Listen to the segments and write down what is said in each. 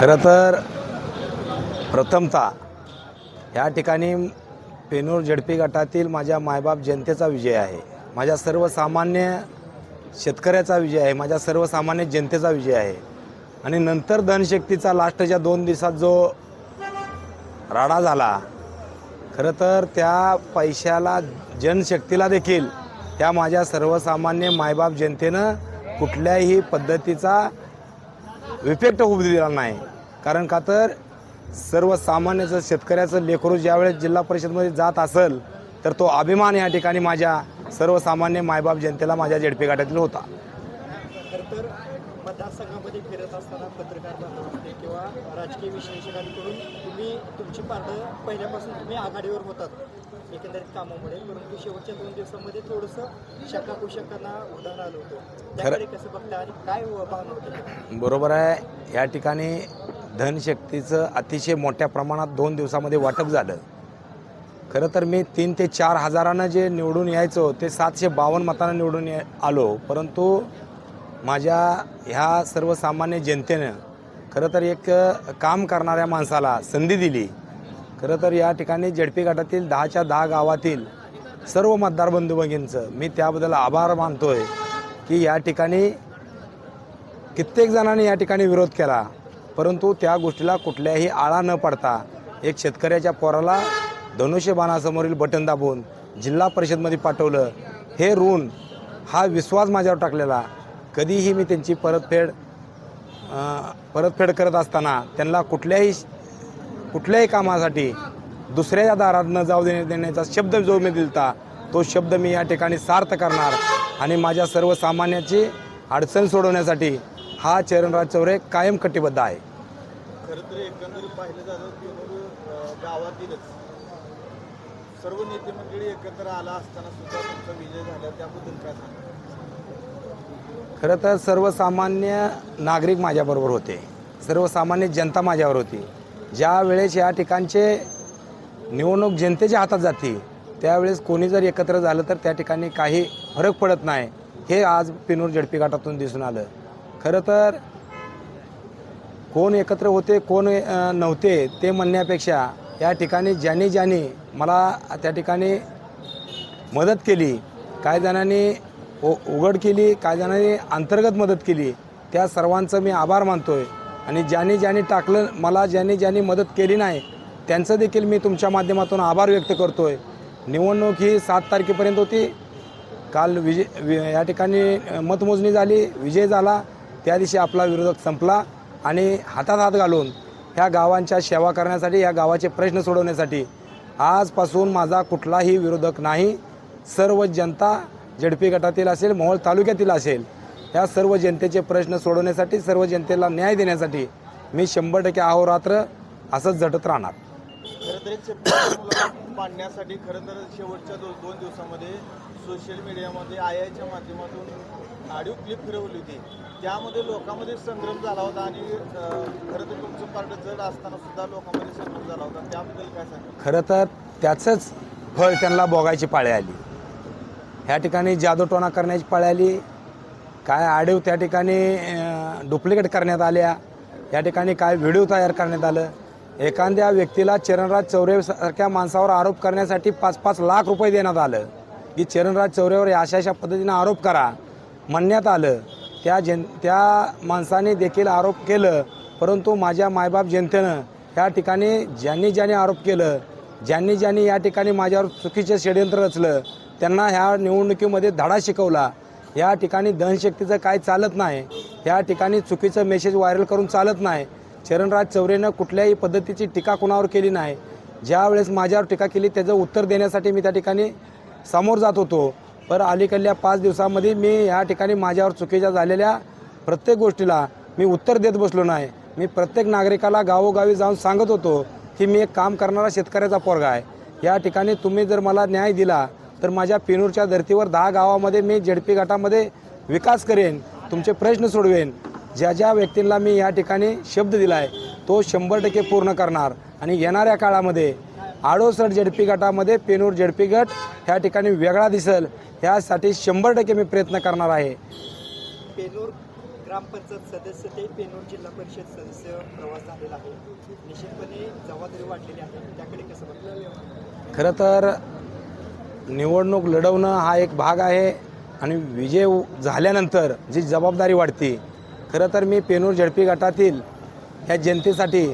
खरं तर प्रथमतः या ठिकाणी पेनूर झडपी गटातील माझ्या मायबाप जनतेचा विजय आहे. माझ्या सर्वसामान्य शेतकऱ्याचा विजय आहे. माझ्या सर्वसामान्य जनतेचा विजय आहे. आणि नंतर धनशक्तीचा लास्टच्या दोन दिवसात जो राडा झाला खरं तर त्या पैशाला जनशक्तीला देखील त्या माझ्या सर्वसामान्य मायबाप जनतेनं कुठल्याही पद्धतीचा इफेक्ट होऊ दिला नाही. कारण का तर सर्वसामान्याचं शेतकऱ्याचं लेकरू ज्यावेळेस जिल्हा परिषदमध्ये जात असेल तर तो अभिमान या ठिकाणी माझ्या सर्वसामान्य मायबाप जनतेला माझ्या जेडपी गाठातील होता. तर मतदारसंघामध्ये फिरत असताना पत्रकार बांधवांमध्ये किंवा राजकीय विश्लेषकांकडून तुम्ही तुमची पार्ट पहिल्यापासून तुम्ही आघाडीवर होतात. एकंदरीत कामामध्ये परंतु शेवटच्या दोन दिवसामध्ये थोडंसं शका कुशकांना उदाहरण आलं होतं. त्याकडे कसं बघता आणि काय होती? बरोबर आहे. या ठिकाणी धनशक्तीचं अतिशय मोठ्या प्रमाणात दोन दिवसामध्ये वाटप झालं. खरं तर मी तीन ते चार हजारानं जे निवडून यायचो ते सातशे बावन्न मतानं निवडून आलो. परंतु माझ्या ह्या सर्वसामान्य जनतेनं खरं तर एक काम करणाऱ्या माणसाला संधी दिली. खरं तर या ठिकाणी झडपी गटातील दहाच्या दहा गावातील सर्व मतदार बंधू भगिनींचं मी त्याबद्दल आभार मानतोय की या ठिकाणी कित्येक जणांनी या ठिकाणी विरोध केला परंतु त्या गोष्टीला कुठल्याही आळा न पडता एक शेतकऱ्याच्या पोराला धनुष्यबाणासमोरील बटन दाबून जिल्हा परिषदमध्ये पाठवलं हे ऋण हा विश्वास माझ्यावर टाकलेला. कधीही मी त्यांची परतफेड परतफेड करत असताना त्यांना कुठल्याही कुठल्याही कामासाठी दुसऱ्याच्या दारात न जाऊ देण्या देण्याचा शब्द जो मी दिलता तो शब्द मी या ठिकाणी सार्थ करणार आणि माझ्या सर्वसामान्याची अडचण सोडवण्यासाठी हा चरणराज चौरे कायम कटिबद्ध आहे. खरं तर एकंदरीत पाहिलं जातं पेनूर अ, गावातीलच. सर्व नेते मंडळी एकत्र आला असताना सुद्धा तुमचा विजय झाला त्याबद्दल काय सांगा खरं तर सर्वसामान्य नागरिक माझ्याबरोबर होते. सर्वसामान्य जनता माझ्यावर होती. ज्या वेळेस या ठिकाणचे निवडणूक जनतेच्या हातात जाते त्यावेळेस कोणी जर एकत्र झालं तर त्या ठिकाणी काही फरक पडत नाही. हे आज पिनूर झडपी घाटातून दिसून आलं. खरं तर कोण एकत्र होते कोण नव्हते ते म्हणण्यापेक्षा या ठिकाणी ज्यांनी ज्यांनी मला त्या ठिकाणी मदत केली काही जणांनी उ उघड केली काही जणांनी अंतर्गत मदत केली त्या सर्वांचं मी आभार मानतो आहे आणि ज्यांनी ज्यांनी टाकलं मला ज्यांनी ज्यांनी मदत केली नाही त्यांचं देखील मी तुमच्या माध्यमातून आभार व्यक्त करतो आहे निवडणूक ही सात तारखेपर्यंत होती. काल विजय वि- या ठिकाणी मतमोजणी झाली विजय झाला त्या दिवशी आपला विरोधक संपला आणि हातात हात घालून ह्या गावांच्या सेवा करण्यासाठी या गावाचे प्रश्न सोडवण्यासाठी आजपासून माझा कुठलाही विरोधक नाही. सर्व जनता झडपी गटातील असेल मोहोळ तालुक्यातील असेल या सर्व जनतेचे प्रश्न सोडवण्यासाठी सर्व जनतेला न्याय देण्यासाठी मी शंभर टक्के अहोरात्र असंच झटत राहणार. खरं तर एक मांडण्यासाठी खरं तर शेवटच्या दो दोन दिवसामध्ये सोशल मीडियामध्ये आय आयच्या माध्यमातून ऑडिओ क्लिप फिरवली होती. त्यामध्ये लोकांमध्ये संग्रम झाला होता आणि खरं तर तुमचं पार्ट जड असताना सुद्धा लोकांमध्ये संग्रम झाला होता त्याबद्दल काय सांगा खरं तर त्याचंच फळ त्यांना भोगायची पाळी आली. ह्या ठिकाणी जादूटोणा करण्याची पाळी आली. काय आडीव त्या ठिकाणी डुप्लिकेट करण्यात आल्या. या ठिकाणी काय व्हिडिओ तयार करण्यात आलं? एखाद्या व्यक्तीला चरणराज चौरे सारख्या माणसावर आरोप करण्यासाठी पाच पाच लाख रुपये देण्यात आलं. की चरणराज चौरेवर या अशा अशा पद्धतीनं आरोप करा म्हणण्यात आलं. त्या जन त्या माणसाने देखील आरोप केलं. परंतु माझ्या मायबाप जनतेनं या ठिकाणी ज्यांनी ज्यांनी आरोप केलं ज्यांनी ज्यांनी या ठिकाणी माझ्यावर चुकीचं षडयंत्र रचलं त्यांना ह्या निवडणुकीमध्ये धडा शिकवला. या ठिकाणी धनशक्तीचं काय चालत नाही या ठिकाणी चुकीचं मेसेज व्हायरल करून चालत नाही. चरणराज चौरेनं कुठल्याही पद्धतीची टीका कुणावर केली नाही. ज्यावेळेस माझ्यावर टीका केली त्याचं उत्तर देण्यासाठी मी त्या ठिकाणी समोर जात होतो. पर अलीकडल्या पाच दिवसामध्ये मी या ठिकाणी माझ्यावर चुकीच्या झालेल्या प्रत्येक गोष्टीला मी उत्तर देत बसलो नाही. मी प्रत्येक नागरिकाला गावोगावी जाऊन सांगत होतो की मी एक काम करणारा शेतकऱ्याचा पोरगा आहे. या ठिकाणी तुम्ही जर मला न्याय दिला तर माझ्या पेनूरच्या धर्तीवर दहा गावामध्ये मी झेडपी गटामध्ये विकास करेन तुमचे प्रश्न सोडवेन. ज्या ज्या व्यक्तींना मी या ठिकाणी शब्द दिला आहे तो शंभर टक्के पूर्ण करणार. आणि येणाऱ्या काळामध्ये आडोसर झेडपी गटामध्ये पेनूर झेडपी गट ह्या ठिकाणी वेगळा दिसेल. ह्यासाठी शंभर टक्के मी प्रयत्न करणार आहे. पेनूर ग्रामपंचायत सदस्य ते पेनूर जिल्हा परिषद सदस्य प्रवास झालेला आहे. निश्चितपणे जबाबदारी वाढलेली आहे. त्याकडे कसं खरं तर निवडणूक लढवणं हा एक भाग आहे आणि विजय झाल्यानंतर जी जबाबदारी वाढते खरं तर मी पेनूर झडपी गटातील ह्या जनतेसाठी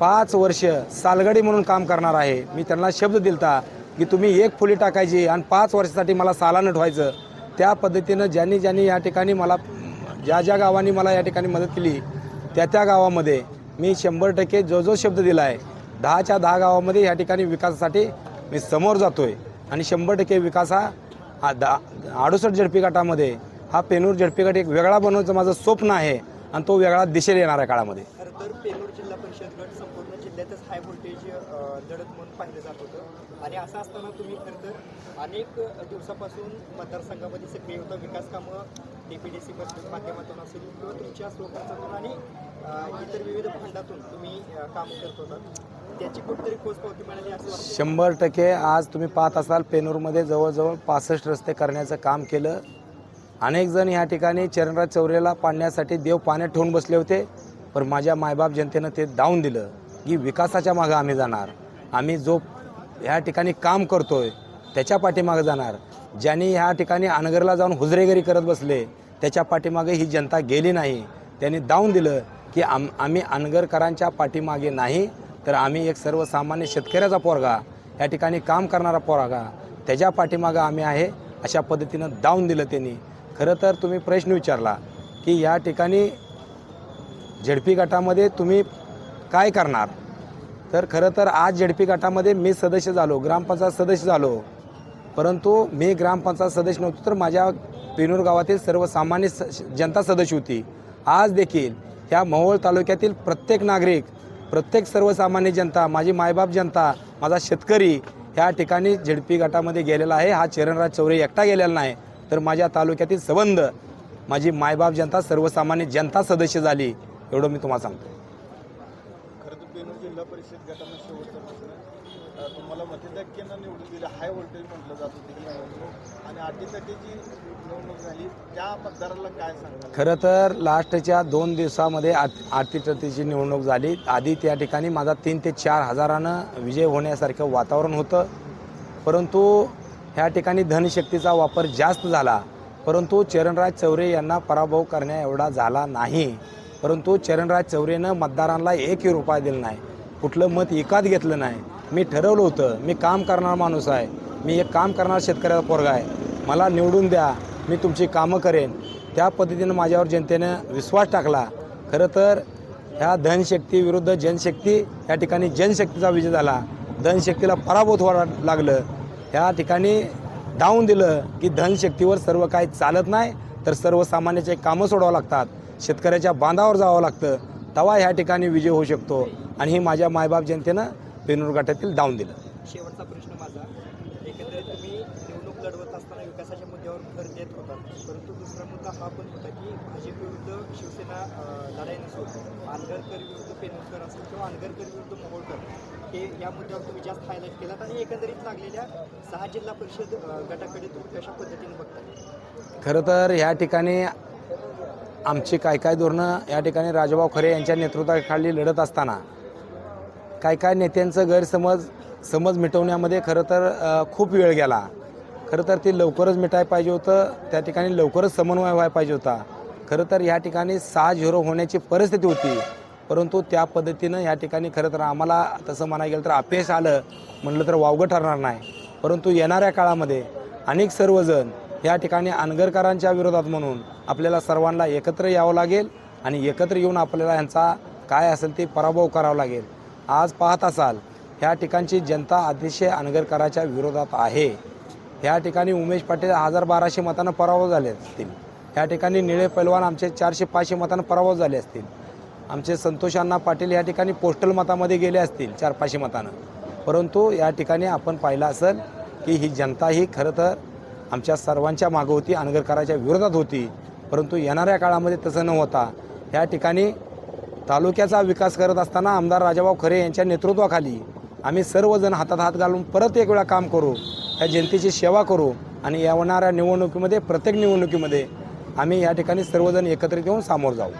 पाच वर्ष सालगडी म्हणून काम करणार आहे. मी त्यांना शब्द दिलता की तुम्ही एक फुली टाकायची आणि पाच वर्षासाठी मला सालानं ठेवायचं. त्या पद्धतीनं ज्यांनी ज्यांनी या ठिकाणी मला ज्या ज्या गावांनी मला या ठिकाणी मदत केली त्या त्या गावामध्ये मी शंभर टक्के जो जो शब्द दिला आहे दहाच्या दहा गावामध्ये या ठिकाणी विकासासाठी मी समोर जातो आहे आणि शंभर टक्के विकास हा दा अडुसष्ट झडपी गटामध्ये हा पेनूर झडपी गट एक वेगळा बनवण्याचं माझं स्वप्न आहे आणि तो वेगळा दिशेला येणाऱ्या काळामध्ये. खरं तर पेनूर जिल्हा परिषद गट संपूर्ण जिल्ह्यातच हाय व्होल्टेज लढत म्हणून पाहिलं जात होतं. आणि असं असताना तुम्ही खरं तर अनेक दिवसापासून मतदारसंघामध्ये सक्रिय होता. विकास कामं डी पी डी सी माध्यमातून असेल किंवा तुमच्या स्वखर्चातून आणि इतर विविध फंडातून तुम्ही अ, कामं करत होता त्याची कुठेतरी पोचपावती मिळाली असं वाटतं? शंभर टक्के. आज तुम्ही पाहत असाल पेनूरमध्ये जवळजवळ पासष्ट रस्ते करण्याचं काम केलं. अनेक जण ह्या ठिकाणी चरणराज चौरेला पाडण्यासाठी देव पाण्यात ठेवून बसले होते पण माझ्या मायबाप जनतेनं ते दावून दिलं की विकासाच्या मागं आम्ही जाणार. आम्ही जो ह्या ठिकाणी काम करतोय त्याच्या पाठीमागं जाणार. ज्यांनी ह्या ठिकाणी अनगरला जाऊन हुजरेगिरी करत बसले त्याच्या पाठीमागे ही जनता गेली नाही. त्यांनी दावून दिलं की आम आम्ही अनगरकरांच्या पाठीमागे नाही. तर आम्ही एक सर्वसामान्य शेतकऱ्याचा पोरगा या ठिकाणी काम करणारा पोरगा त्याच्या पाठीमागं आम्ही आहे अशा पद्धतीनं दावून दिलं त्यांनी. खरं तर तुम्ही प्रश्न विचारला की या ठिकाणी झेडपी गटामध्ये तुम्ही काय करणार? तर खरं तर आज झेडपी गटामध्ये मी सदस्य झालो ग्रामपंचायत सदस्य झालो. परंतु मी ग्रामपंचायत सदस्य नव्हतो तर माझ्या पेनूर गावातील सर्वसामान्य स जनता सदस्य होती. आज देखील ह्या मोहोळ तालुक्यातील प्रत्येक नागरिक प्रत्येक सर्वसामान्य जनता माझी मायबाप जनता माझा शेतकरी ह्या ठिकाणी झेडपी गटामध्ये गेलेला आहे. हा चरणराज चौरे एकटा गेलेला नाही तर माझ्या तालुक्यातील संबंध माझी मायबाप जनता सर्वसामान्य जनता सदस्य झाली एवढं मी तुम्हाला सांगतो खरं तर जिल्हा परिषद तुम्हाला मतदाक्यानं निवडून दिलं. हाय व्होल्टेज म्हटलं जात होतं ही निवडणूक निवडणूक झाली त्या मतदाराला काय खरं तर लास्टच्या दोन दिवसामध्ये आत आरतीटतीची निवडणूक झाली. आधी त्या ठिकाणी माझा तीन ते चार हजारानं विजय होण्यासारखं वातावरण होतं. परंतु ह्या ठिकाणी धनशक्तीचा वापर जास्त झाला. परंतु चरणराज चौरे यांना पराभव करण्या एवढा झाला नाही. परंतु चरणराज चौरेनं मतदारांना एकही रुपया दिला नाही. कुठलं मत एकात घेतलं नाही. मी ठरवलं होतं मी काम करणारा माणूस आहे मी एक काम करणारा शेतकऱ्याचा पोरगा आहे. मला निवडून द्या मी तुमची कामं करेन. त्या पद्धतीनं माझ्यावर जनतेनं विश्वास टाकला. खरं तर ह्या धनशक्ती विरुद्ध जनशक्ती या ठिकाणी जनशक्तीचा विजय झाला. धनशक्तीला पराभूत व्हायला लागलं. ह्या ठिकाणी धावून दिलं की धनशक्तीवर सर्व काही चालत नाही तर सर्वसामान्याचे कामं सोडावं लागतात. शेतकऱ्याच्या बांधावर जावं लागतं. तवा ह्या ठिकाणी विजय होऊ शकतो. आणि ही माझ्या मायबाप जनतेनं पेनूर गटातील दावून दिलं. शेवटचा प्रश्न माझा एकंदरीत तुम्ही निवडणूक लढवत असताना विकासाच्या मुद्द्यावर भर देत होता परंतु दुसरा मुद्दा हा पण होता की भाजप विरुद्ध शिवसेना लढाई नसून आनगरकर विरुद्ध पेनोरकर असेल किंवा आनगरकर विरुद्ध मोहोळकर हे या मुद्द्यावर तुम्ही जास्त हायलाईट केलात आणि एकंदरीत लागलेल्या सहा जिल्हा परिषद गटाकडे तुम्ही कशा पद्धतीने बघताय? खरं तर ह्या ठिकाणी आमची काय काय धोरणं या ठिकाणी राजाभाऊ खरे यांच्या नेतृत्वाखाली लढत असताना काय काय नेत्यांचं गैरसमज समज मिटवण्यामध्ये खरं तर खूप वेळ गेला. खरं तर ते लवकरच मिटाय पाहिजे होतं त्या ठिकाणी लवकरच समन्वय व्हायला पाहिजे होता. खरं तर ह्या ठिकाणी सहा झिरो होण्याची परिस्थिती होती. परंतु त्या पद्धतीनं ह्या ठिकाणी खरं तर आम्हाला तसं म्हणायला गेलं तर अपयश आलं. म्हणलं तर वावगं ठरणार नाही. परंतु येणाऱ्या काळामध्ये अनेक सर्वजण या ठिकाणी अनगरकरांच्या विरोधात म्हणून आपल्याला सर्वांना एकत्र यावं लागेल आणि एकत्र येऊन आपल्याला ह्यांचा काय असेल ते पराभव करावा लागेल. आज पाहत असाल ह्या ठिकाणची जनता अतिशय अनगरकराच्या विरोधात आहे. ह्या ठिकाणी उमेश पाटील हजार बाराशे मतानं पराभव झाले असतील. ह्या ठिकाणी निळे पैलवान आमचे चारशे पाचशे मतानं पराभव झाले असतील. आमचे संतोष अण्णा पाटील या ठिकाणी पोस्टल मतामध्ये गेले असतील चार पाचशे मतानं. परंतु या ठिकाणी आपण पाहिलं असेल की ही जनता ही खरं तर आमच्या सर्वांच्या मागं होती अनगरकराच्या विरोधात होती. परंतु येणाऱ्या काळामध्ये तसं न होता ह्या ठिकाणी तालुक्याचा विकास करत असताना आमदार राजाभाऊ खरे यांच्या नेतृत्वाखाली आम्ही सर्वजण हातात हात घालून परत एक वेळा काम करू या जनतेची सेवा करू आणि येणाऱ्या निवडणुकीमध्ये प्रत्येक निवडणुकीमध्ये आम्ही या ठिकाणी सर्वजण एकत्रित येऊन सामोर जाऊ.